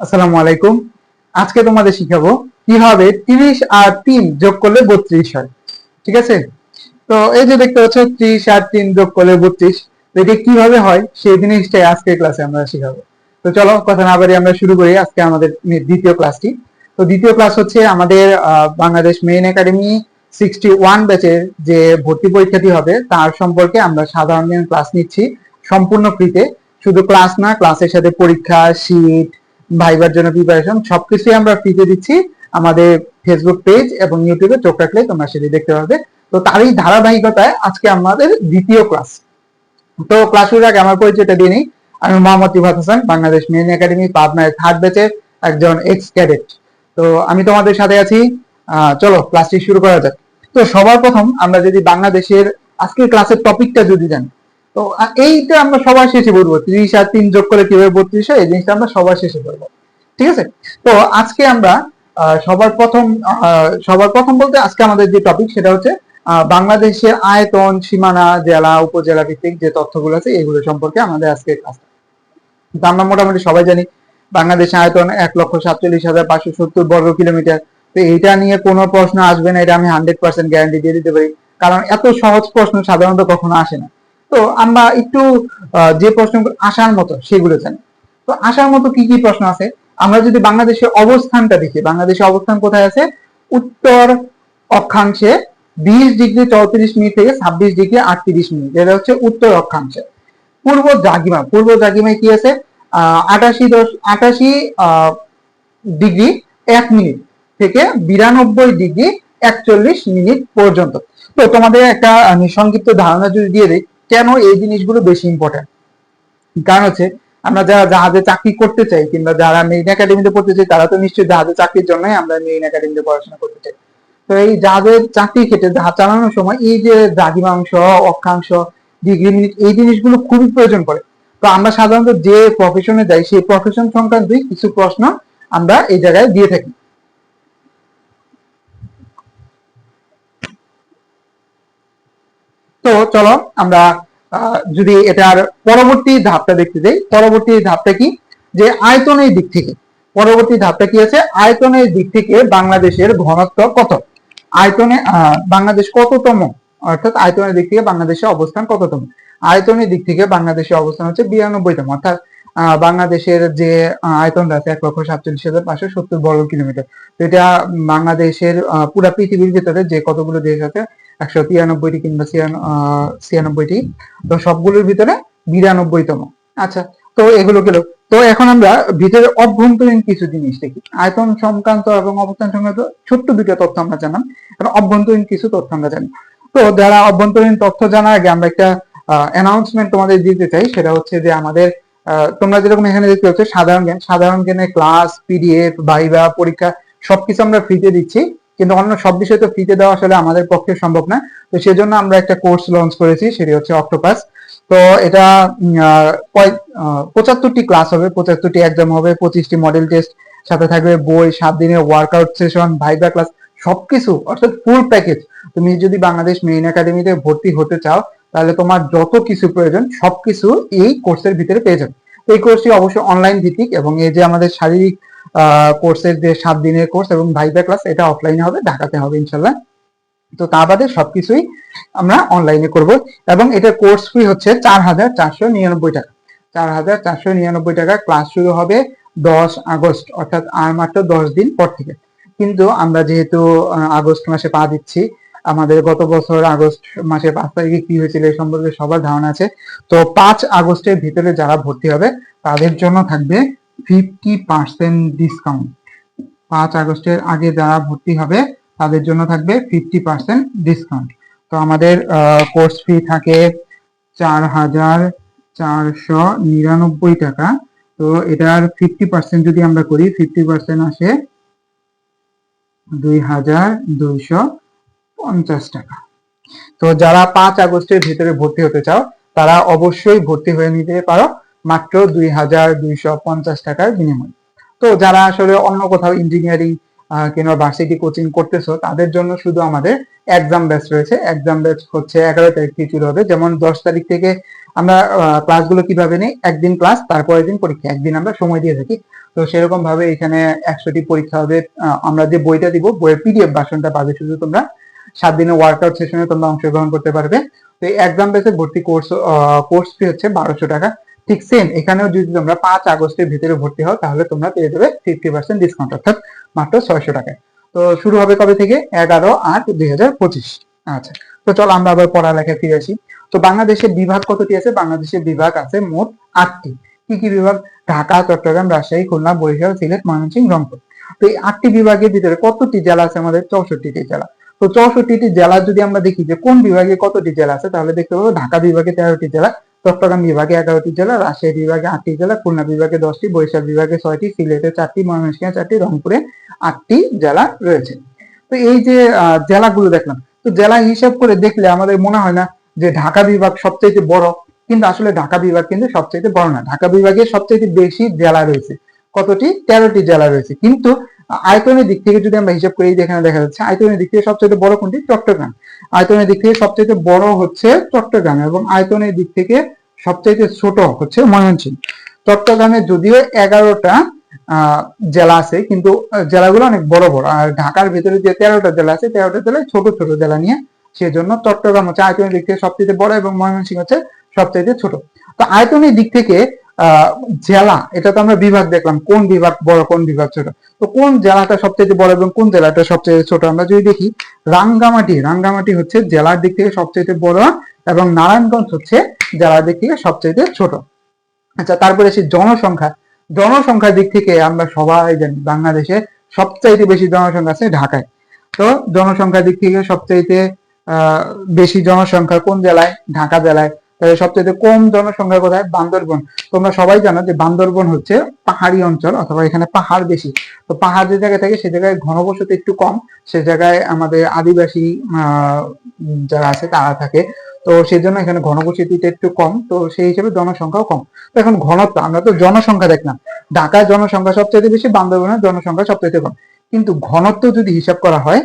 আসসালামু আলাইকুম। আজকে তোমাদের শিখাবো কীভাবে তিরিশ আর তিন যোগ করলে বত্রিশ হয়। ঠিক আছে? তো এই যে দেখতে পাচ্ছ, ত্রিশ আর তিন যোগ করলে বত্রিশ তো এটা কীভাবে হয় সেই জিনিসটাই আজকের ক্লাসে আমরা শিখাবো। তো চলো, কথা না বাড়ি আমরা শুরু করি আজকে আমাদের দ্বিতীয় ক্লাসটি তো দ্বিতীয় ক্লাস হচ্ছে আমাদের Bangladesh main academy sixty one ব্যাচের যে ভর্তি পরীক্ষাটি হবে, তার সম্পর্কে আমরা সাধারণ ক্লাস নিচ্ছি সম্পূর্ণ ফ্রিতে শুধু ক্লাস না ক্লাসের সাথে পরীক্ষা শীট ভাইবার জন্য প্রিপারেশন সবকিছুই আমরা ফ্রিতে দিচ্ছি আমাদের ফেসবুক পেজ এবং ইউটিউবে চোখ রাখলে তোমরা সেটি দেখতে পাবে তো তারই ধারাবাহিকতায় আজকে আমাদের দ্বিতীয় ক্লাস তো ক্লাস শুরুর আগে আমার পরিচয়টা দিয়ে নিই। আমি মোহাম্মদ ইবাদ হাসান, বাংলাদেশ মেন একাডেমি, পাবনায় থার্ড ব্যাচের একজন এক্স ক্যাডেট তো আমি তোমাদের সাথে আছি। চলো ক্লাসটি শুরু করা যাক। তো সবার প্রথম আমরা যদি বাংলাদেশের আজকের ক্লাসের টপিকটা যদি জানি তো এইটা আমরা সবার শেষে বলব ত্রিশ আর তিন যোগ করে কীভাবে বত্রিশ হয়? এই জিনিসটা আমরা সবার শেষে বলব ঠিক আছে? তো, আজকে আমরা সবার প্রথম সবার প্রথম বলতে আজকে আমাদের যে টপিক সেটা হচ্ছে বাংলাদেশের আয়তন, সীমানা, জেলা, উপজেলা ভিত্তিক যে তথ্যগুলো আছে, এগুলো সম্পর্কে আমাদের আজকে আমরা মোটামুটি সবাই জানি বাংলাদেশের আয়তন এক লক্ষ সাতচল্লিশ হাজার পাঁচশো সত্তর বর্গ কিলোমিটার। তো এটা নিয়ে কোনো প্রশ্ন আসবে না, এটা আমি হান্ড্রেড পার্সেন্ট গ্যারান্টি দিয়ে দিতে পারি। কারণ এত সহজ প্রশ্ন সাধারণত কখনো আসে না। তো আমরা একটু যে প্রশ্নগুলো আসার মতো সেগুলো জানি। তো আসার মতো কি কি প্রশ্ন আছে? আমরা যদি বাংলাদেশের অবস্থানটা দেখি, বাংলাদেশের অবস্থান কোথায় আছে? উত্তর অক্ষাংশে বিশ ডিগ্রি চৌত্রিশ মিনিট থেকে ছাব্বিশ ডিগ্রি আটত্রিশ মিনিট, এটা হচ্ছে উত্তর অক্ষাংশে। পূর্ব জাগিমা, পূর্ব জাগিমায় কি আছে? আটাশি দশ, আটাশি ডিগ্রি এক মিনিট থেকে বিরানব্বই ডিগ্রি একচল্লিশ মিনিট পর্যন্ত। তো তোমাদের একটা সংক্ষিপ্ত ধারণা যদি দিয়ে দিই কেন এই জিনিসগুলো বেশি ইম্পর্টেন্ট কারণ হচ্ছে, আমরা যারা জাহাজে চাকরি করতে চাই, কিংবা যারা মেরিন একাডেমিতে পড়তে চাই, তারা তো নিশ্চয়ই জাহাজে চাকরির জন্যই আমরা মেইন একাডেমিতে পড়াশোনা করতে চাই। তো এই জাহাজের চাকরির ক্ষেত্রে জাহাজ চালানোর সময় এই যে দ্রাঘিমাংশ, অক্ষাংশ ডিগ্রি মিনিট এই জিনিসগুলো খুবই প্রয়োজন পড়ে। তো আমরা সাধারণত যে প্রফেশনে যাই, সেই প্রফেশন সংক্রান্তই কিছু প্রশ্ন আমরা এই জায়গায় দিয়ে থাকি। তো চলো আমরা যদি এটার পরবর্তী ধাপটা দেখতে যাই, পরবর্তী ধাপটা কি? যে আয়তনের দিক থেকে। পরবর্তী ধাপটা কি আছে? আয়তনের দিক থেকে বাংলাদেশের ঘনত্ব কত? আয়তনে বাংলাদেশ কততম? অর্থাৎ আয়তনের দিক থেকে বাংলাদেশের অবস্থান কততম? আয়তনের দিক থেকে বাংলাদেশের অবস্থান হচ্ছে বিরানব্বইতম। অর্থাৎ বাংলাদেশের যে আয়তনটা আছে এক লক্ষ সাতচল্লিশ হাজার পাঁচশো সত্তর বর্গ কিলোমিটার। তো এটা বাংলাদেশের পুরা পৃথিবীর ভিতরে যে কতগুলো দেশ আছে, একশো তিরানব্বইটি কিংবা ছিয়ানব্বইটি, তো সবগুলোর ভিতরে বিরানব্বইতম। আচ্ছা তো এগুলো গেল। তো এখন আমরা ভিতরে অভ্যন্তরীণ কিছু জিনিস দেখি। আয়তন সংক্রান্ত এবং অবস্থান সংক্রান্ত ছোট্ট দুটো তথ্য আমরা জানলাম। এবং অভ্যন্তরীণ কিছু তথ্য আমরা জানি। তো যারা অভ্যন্তরীণ তথ্য জানার আগে আমরা একটা অ্যানাউন্সমেন্ট তোমাদের দিতে চাই। সেটা হচ্ছে যে আমাদের তোমরা যেরকম এখানে দেখতে পাচ্ছ, সাধারণ জ্ঞান, সাধারণ জ্ঞানের ক্লাস পিডিএফ ভাইবা পরীক্ষা, সবকিছু আমরা ফ্রিতে দিচ্ছি। কিন্তু অন্য সব বিষয় তো ফ্রিতে দেওয়া আসলে আমাদের পক্ষে সম্ভব না। তো সেজন্য আমরা একটা কোর্স লঞ্চ করেছি, সেটি হচ্ছে অক্টোপাস তো এটা পঁচাত্তরটি ক্লাস হবে, পঁচাত্তরটি এক্সাম হবে, পঁচিশটি মডেল টেস্ট সাথে থাকবে বই, সাত দিনের ওয়ার্কআউট সেশন ভাইবা ক্লাস সবকিছু, অর্থাৎ ফুল প্যাকেজ তুমি যদি বাংলাদেশ মেইন একাডেমিতে ভর্তি হতে চাও তাহলে তোমার যত কিছু প্রয়োজন, সবকিছু এই কোর্সের ভিতরে পেয়ে যাবে। এই কোর্সটি অবশ্যই অনলাইন ভিত্তিক এবং এই যে আমাদের শারীরিক কোর্সের যে সাত দিনের কোর্স এবং ভাইবা ক্লাস এটা অফলাইনে হবে, ঢাকাতে হবে ইনশাল্লাহ তো তা বাদে সবকিছুই আমরা অনলাইনে করব এবং এটা কোর্স ফি হচ্ছে চার হাজার চারশো নিরানব্বই টাকা। চার হাজার চারশো নিরানব্বই টাকা ক্লাস শুরু হবে দশ আগস্ট, অর্থাৎ আর মাত্র দশ দিন পর থেকে। কিন্তু আমরা যেহেতু আগস্ট মাসে পা দিচ্ছি আমাদের গত বছর আগস্ট মাসের পাঁচ তারিখে কি হয়েছিল এই সম্পর্কে সবার ধারণা আছে। তো পাঁচ আগস্টের ভিতরে যারা ভর্তি হবে, তাদের জন্য থাকবে ফিফটি পার্সেন্ট ডিসকাউন্ট পাঁচ আগস্টের আগে যারা ভর্তি হবে, তাদের জন্য থাকবে ফিফটি পার্সেন্ট ডিসকাউন্ট তো আমাদের কোর্স ফি থাকে চার হাজার চারশো নিরানব্বই টাকা। তো এটার ফিফটি পার্সেন্ট যদি আমরা করি ফিফটি পার্সেন্ট আসে দুই হাজার দুইশো পঞ্চাশ টাকা। তো যারা পাঁচ আগস্টের ভিতরে ভর্তি হতে চাও, তারা অবশ্যই ভর্তি হয়ে নিতে পারো মাত্র দুই হাজার দুইশো পঞ্চাশ টাকার বিনিময়ে। তো যারা আসলে অন্য কোথাও ইঞ্জিনিয়ারিং কিংবা ভার্সিটি কোচিং করতেছো, তাদের জন্য শুধু আমাদের এক্সাম ব্যাচ রয়েছে। এক্সাম ব্যাচ হচ্ছে এগারো তারিখ থেকে শুরু হবে। যেমন দশ তারিখ থেকে আমরা ক্লাসগুলো কীভাবে নিই? একদিন ক্লাস তারপরের দিন পরীক্ষা। একদিন আমরা সময় দিয়ে থাকি। তো সেরকম ভাবে এখানে একশোটি পরীক্ষা হবে। আমরা যে বইটা দিব, বইয়ের পিডিএফ ভার্সনটা পাবে। শুধু তোমরা সাত দিনের ওয়ার্কআউট সেশনে তোমরা অংশগ্রহণ করতে পারবে। তো এক্সাম বেসে ভর্তি কোর্স কোর্স ফি হচ্ছে বারোশো টাকা। ঠিক সেম এখানেও যদি তোমরা পাঁচ আগস্টের ভিতরে ভর্তি হও, তাহলে তোমরা পেয়ে যাবে ফিফটি পার্সেন্ট ডিসকাউন্ট অর্থাৎ মাত্র ছয়শো টাকায় তো শুরু হবে কবে থেকে? এগারো আট দুই হাজার পঁচিশ। আচ্ছা তো চলো আমরা আবার পড়ালেখায় ফিরে আসি। তো বাংলাদেশের বিভাগ কতটি আছে? বাংলাদেশের বিভাগ আছে মোট আটটি। কি কি বিভাগ? ঢাকা, চট্টগ্রাম, রাজশাহী, খুলনা, বরিশাল, সিলেট, ময়মনসিংহ, রংপুর। তো এই আটটি বিভাগের ভিতরে কতটি জেলা আছে আমাদের? চৌষট্টিটি জেলা। তো চৌষট্টিটি জেলা যদি আমরা দেখি যে কোন বিভাগে কতটি জেলা আছে, তাহলে দেখতে পাবো ঢাকা বিভাগে তেরোটি জেলা, চট্টগ্রাম বিভাগে এগারোটি জেলা, রাজশাহী বিভাগে আটটি জেলা, খুলনা বিভাগে দশটি, বরিশাল বিভাগে ছয়টি, সিলেটে চারটি, ময়মনসিংহে চারটি, রংপুরে আটটি জেলা রয়েছে। তো এই যে জেলাগুলো দেখলাম, তো জেলা হিসাব করে দেখলে আমাদের মনে হয় না যে ঢাকা বিভাগ সবচেয়ে বড়, কিন্তু আসলে ঢাকা বিভাগ কিন্তু সবচেয়ে বড় না। ঢাকা বিভাগে সবচেয়ে বেশি জেলা রয়েছে, কতটি? তেরোটি জেলা রয়েছে। কিন্তু আয়তনের দিক থেকে যদি আমরা হিসাব করি এখানে দেখা যাচ্ছে আয়তনের দিক থেকে সবচেয়ে বড় কোনটি? চট্টগ্রাম। আয়তনের দিক থেকে সবচেয়ে বড় হচ্ছে চট্টগ্রাম এবং আয়তনের দিক থেকে সবচেয়ে ছোট হচ্ছে ময়মনসিংহ। চট্টগ্রামে যদিও এগারোটা জেলা আছে, কিন্তু জেলাগুলো অনেক বড় বড়। আর ঢাকার ভিতরে যে তেরোটা জেলা আছে, তেরোটা জেলায় ছোট ছোট জেলা নিয়ে সেজন্য চট্টগ্রাম হচ্ছে আয়তনের দিক থেকে সবচেয়ে বড় এবং ময়মনসিংহ হচ্ছে সবচেয়ে ছোট। তো আয়তনের দিক থেকে জেলা, এটা তো আমরা বিভাগ দেখলাম, কোন বিভাগ বড়, কোন বিভাগ ছোট। তো কোন জেলাটা সবচেয়ে বড় এবং কোন জেলাটা সবচেয়ে ছোট? আমরা যদি দেখি, রাঙ্গামাটি রাঙ্গামাটি হচ্ছে জেলার দিক থেকে সবচেয়ে বড় এবং নারায়ণগঞ্জ হচ্ছে জেলার দিক থেকে সবচেয়ে ছোট। আচ্ছা তারপরে আসি জনসংখ্যা। জনসংখ্যার দিক থেকে আমরা সবাই জানি, বাংলাদেশে সবচাইতে বেশি জনসংখ্যা আছে ঢাকায়। তো জনসংখ্যার দিক থেকে সবচাইতে বেশি জনসংখ্যা কোন জেলায়? ঢাকা জেলায়। তাহলে সবচেয়ে কম জনসংখ্যা কোথায় বান্দরবন। তোমরা সবাই জানো যে বান্দরবন হচ্ছে পাহাড়ি অঞ্চল অথবা এখানে পাহাড় বেশি। তো পাহাড় যে জায়গায় থাকে সে জায়গায় ঘনবসতি একটু কম। সে জায়গায় আমাদের আদিবাসী যারা আছে তারা থাকে। তো সেই জন্য এখানে ঘনবসতিটা একটু কম। তো সেই হিসেবে জনসংখ্যাও কম। তো এখন ঘনত্ব, আমরা তো জনসংখ্যা দেখলাম ঢাকায় জনসংখ্যা সবচেয়ে বেশি, বান্দরবনের জনসংখ্যা সবচেয়ে কম। কিন্তু ঘনত্ব যদি হিসাব করা হয়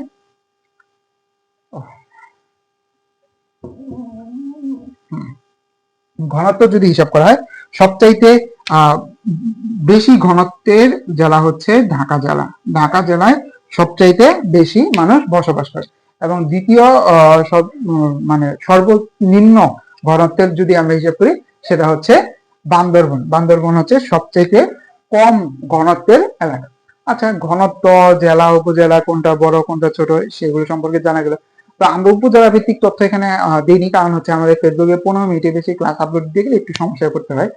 ঘনত্ব যদি হিসাব করা হয়, সবচাইতে বেশি ঘনত্বের জেলা হচ্ছে ঢাকা জেলা ঢাকা জেলায় সবচাইতে বেশি মানুষ বসবাস করে। এবং দ্বিতীয় সব মানে সর্বনিম্ন ঘনত্বের যদি আমরা হিসাব করি, সেটা হচ্ছে বান্দরবন। বান্দরবন হচ্ছে সবচাইতে কম ঘনত্বের এলাকা। আচ্ছা ঘনত্ব, জেলা, উপজেলা, কোনটা বড়, কোনটা ছোট, সেগুলো সম্পর্কে জানা গেল। তো আমরা উপজেলা ভিত্তিক তথ্য এখানে দিইনি। কারণ হচ্ছে আমাদের ফেসবুকে পনেরো মিনিটের বেশি ক্লাস আপলোড দিয়ে গেলে একটু সমস্যায় পড়তে হয়।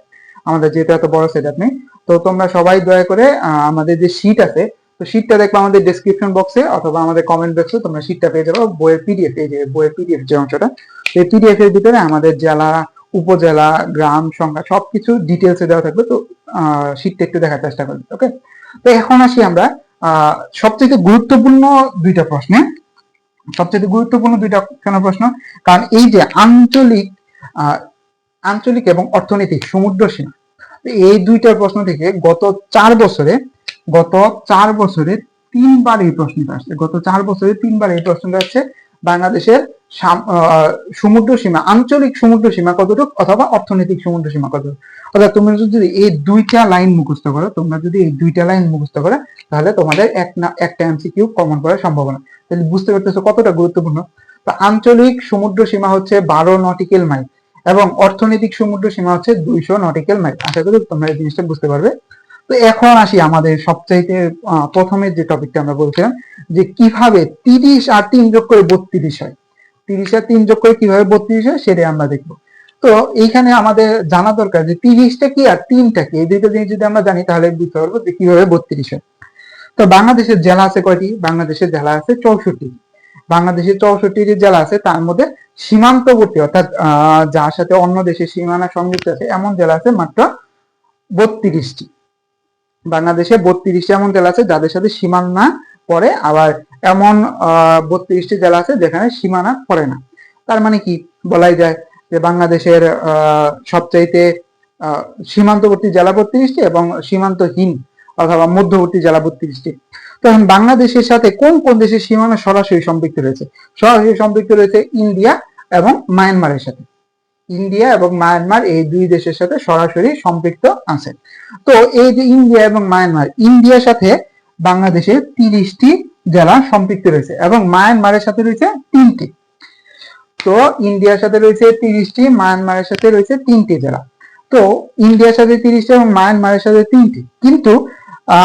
আমাদের যেহেতু এত বড় সেট আপ নেই। তো তোমরা সবাই দয়া করে আমাদের যে শীট আছে, তো শীটটা দেখবে আমাদের ডেসক্রিপশন বক্সে অথবা আমাদের কমেন্ট বক্সে তোমরা শীটটা পেয়ে যাবে। বইয়ের পিডিএফ এই যে বইয়ের পিডিএফ যে অংশটা এই পিডিএফ এর ভিতরে আমাদের জেলা, উপজেলা, গ্রাম, সংখ্যা সবকিছু ডিটেলসে দেওয়া থাকবে। তো শীটটা একটু দেখার চেষ্টা করবে ওকে তো এখন আসি আমরা সবচেয়ে গুরুত্বপূর্ণ দুইটা প্রশ্নে। সবচেয়ে গুরুত্বপূর্ণ দুইটা কেন প্রশ্ন? কারণ এই যে আঞ্চলিক আঞ্চলিক এবং অর্থনৈতিক সমুদ্র সীমা এই দুইটা প্রশ্ন থেকে গত চার বছরে, গত চার বছরে তিনবার এই প্রশ্নটা আসছে। গত চার বছরে তিনবার এই প্রশ্নটা আসছে বাংলাদেশের সমুদ্র সীমা, আঞ্চলিক সমুদ্র সীমা কতটুকু অথবা অর্থনৈতিক সমুদ্র সীমা কতটুকু? অর্থাৎ তোমরা যদি এই দুইটা লাইন মুখস্থ করো, তোমরা যদি এই দুইটা লাইন মুখস্থ করো, তাহলে তোমাদের এক না, একটা এমসিকিউ কমন করার সম্ভাবনা। তাহলে বুঝতে পারতেছো কতটা গুরুত্বপূর্ণ? তো আঞ্চলিক সমুদ্র সীমা হচ্ছে বারো নটিক্যাল মাইল এবং অর্থনৈতিক সমুদ্র সীমা হচ্ছে দুইশো নটিক্যাল মাইল আশা করি তোমরা এই জিনিসটা বুঝতে পারবে। তো এখন আসি আমাদের সবচাইতে প্রথমের যে টপিকটা আমরা বলছিলাম, যে কীভাবে তিরিশ আর তিন যোগ করে বত্রিশ হয়। তিরিশ তিন যোগ করে কীভাবে বত্রিশ হয় সেটাই আমরা দেখব। তো এইখানে আমাদের জানা দরকার যে তিরিশটা কি আর তিনটা কি? এই দুইটা জিনিস যদি আমরা জানি তাহলে বুঝতে পারব যে কীভাবে বত্রিশ হয়। তো বাংলাদেশের জেলা আছে কয়টি? বাংলাদেশের জেলা আছে চৌষট্টি। বাংলাদেশের চৌষট্টি যে জেলা আছে, তার মধ্যে সীমান্তবর্তী, অর্থাৎ যার সাথে অন্য দেশের সীমানা সংযুক্ত আছে, এমন জেলা আছে মাত্র বত্রিশটি। বাংলাদেশে বত্রিশটি এমন জেলা আছে যাদের সাথে সীমানা পড়ে, আবার এমন বত্রিশটি জেলা আছে যেখানে সীমানা পড়ে না। তার মানে কি? বলাই যায় যে বাংলাদেশের সবচাইতে সীমান্তবর্তী জেলা বত্রিশটি এবং সীমান্তহীন অথবা মধ্যবর্তী জেলা বত্রিশটি। তো এখন বাংলাদেশের সাথে কোন কোন দেশের সীমানা সরাসরি সম্পৃক্ত রয়েছে? সরাসরি সম্পৃক্ত রয়েছে ইন্ডিয়া এবং মায়ানমারের সাথে। ইন্ডিয়া এবং মায়ানমার এই দুই দেশের সাথে সরাসরি সম্পৃক্ত আছে। তো এই যে ইন্ডিয়া এবং মায়ানমার, ইন্ডিয়ার সাথে বাংলাদেশের তিরিশটি জেলা সম্পৃক্ত রয়েছে এবং মায়ানমারের সাথে রয়েছে তিনটি। তো ইন্ডিয়ার সাথে রয়েছে তিরিশটি, মায়ানমারের সাথে রয়েছে তিনটি জেলা। তো ইন্ডিয়ার সাথে তিরিশটি এবং মায়ানমারের সাথে তিনটি। কিন্তু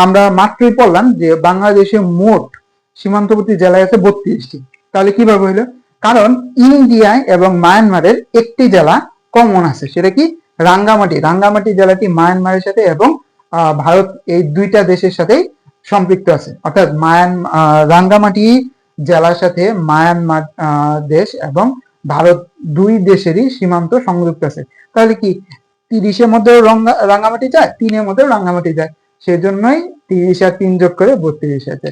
আমরা মাত্রই পড়লাম যে বাংলাদেশে মোট সীমান্তবর্তী জেলায় আছে বত্রিশটি। তাহলে কীভাবে হইল কারণ ইন্ডিয়ায় এবং মায়ানমারের একটি জেলা কমন আছে। সেটা কি? রাঙ্গামাটি। রাঙ্গামাটি জেলাটি মায়ানমারের সাথে এবং ভারত এই দুইটা দেশের সাথেই সম্পৃক্ত আছে। অর্থাৎ মায়ান রাঙ্গামাটি জেলার সাথে মায়ানমার দেশ এবং ভারত দুই দেশেরই সীমান্ত সংযুক্ত আছে। তাহলে কি তিরিশের মধ্যে রাঙ্গামাটি যায়, তিনের মধ্যে রাঙ্গামাটি যায়। সেজন্যই তিরিশ আর তিন যোগ করে বত্রিশ আছে।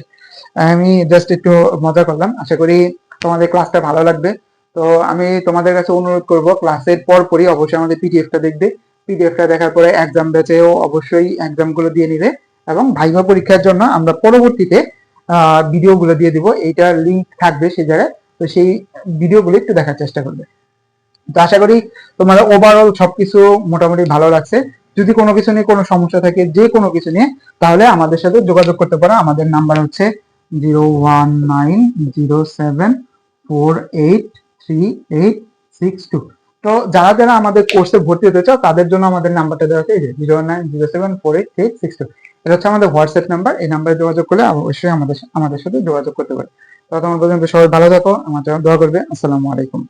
আমি জাস্ট একটু মজা করলাম। আশা করি তোমাদের ক্লাসটা ভালো লাগবে। তো আমি তোমাদের কাছে অনুরোধ করব ক্লাসের পর পরই অবশ্যই আমাদের পিডিএফটা দেখবে। পিডিএফটা দেখার পরে এক্সাম ব্যাচেও অবশ্যই এক্সামগুলো দিয়ে নিবে। এবং ভাইভা পরীক্ষার জন্য আমরা পরবর্তীতে ভিডিওগুলো দিয়ে দিব। এইটার লিঙ্ক থাকবে সেই জায়গায়। তো সেই ভিডিওগুলো একটু দেখার চেষ্টা করবে। তো আশা করি তোমার ওভারঅল সবকিছু মোটামুটি ভালো লাগছে। যদি কোনো কিছু নিয়ে কোনো সমস্যা থাকে, যে কোনো কিছু নিয়ে, তাহলে আমাদের সাথে যোগাযোগ করতে পারো। আমাদের নাম্বার হচ্ছে zero one nine zero seven four eight three eight six two তো যারা যারা আমাদের কোর্সে ভর্তি হতে চাও, তাদের জন্য আমাদের নাম্বারটা দেওয়া আছে zero nine zero seven four eight three six two এটা হচ্ছে আমাদের হোয়াটসঅ্যাপ নাম্বার, এই নাম্বারে যোগাযোগ করলে অবশ্যই আমাদের আমাদের সাথে যোগাযোগ করতে পারে তো তোমার পর্যন্ত সবাই ভালো থাকো, আমার দোয়া করবে। আসসালামু আলাইকুম।